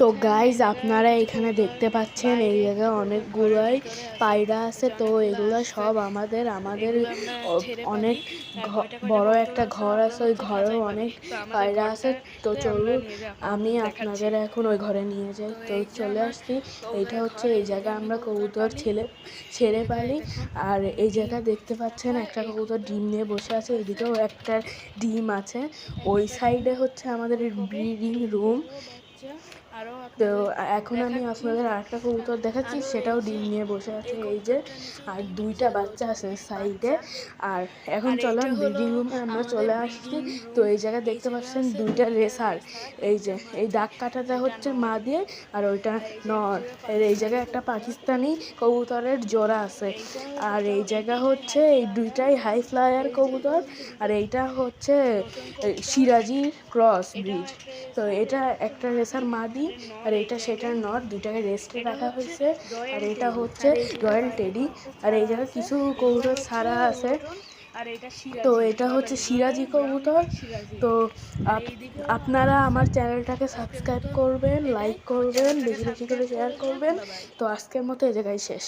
তো গাইজ আপনারা এখানে দেখতে পাচ্ছেন এই জায়গায় অনেকগুলোই পায়রা আছে। তো এগুলো সব আমাদের আমাদের অনেক বড় একটা ঘর আছে, ওই ঘরেও অনেক পায়রা আছে। তো চলুন, আমি আপনাদের এখন ওই ঘরে নিয়ে যাই। তো চলে আসছি। এইটা হচ্ছে এই জায়গায় আমরা কবুতর ছেলে, ছেড়ে পারি আর এই জায়গা দেখতে পাচ্ছেন একটা কবুতর ডিম নিয়ে বসে আছে। এদিকেও একটা ডিম আছে। ওই সাইডে হচ্ছে আমাদের ব্রিডিং রুম তো এখন আমি আপনাদের আরেকটা কবুতর দেখাচ্ছি সেটাও ডিম নিয়ে বসে আছে এই যে আর দুইটা বাচ্চা আছে সাইডে। আর এখন চলেন ব্রিডিং রুমে আমরা চলে আসছি। তো এই জায়গায় দেখতে পাচ্ছেন দুইটা রেসার। এই যে এই দাগ কাটাটা হচ্ছে মা দিয়ে আর ওইটা নর। এই জায়গায় একটা পাকিস্তানি কবুতরের জোড়া আছে। আর এই জায়গা হচ্ছে এই দুইটাই হাই ফ্লায়ার কবুতর। আর এইটা হচ্ছে সিরাজির ক্রস ব্রিড তো এটা একটা রেসার মাদি, আর এটা সেটার নট, দুইটাকে রেস্টে রাখা হয়েছে। আর এটা হচ্ছে রয়্যাল টেডি, আর এই জায়গায় কিছু কৌর ছাড়া আছে। তো এটা হচ্ছে সিরাজি কবুতর। তো আপনারা আমার চ্যানেলটাকে সাবস্ক্রাইব করবেন লাইক করবেন, বেশি বেশি করে শেয়ার করবেন। তো আজকের মতো এ জায়গায় শেষ।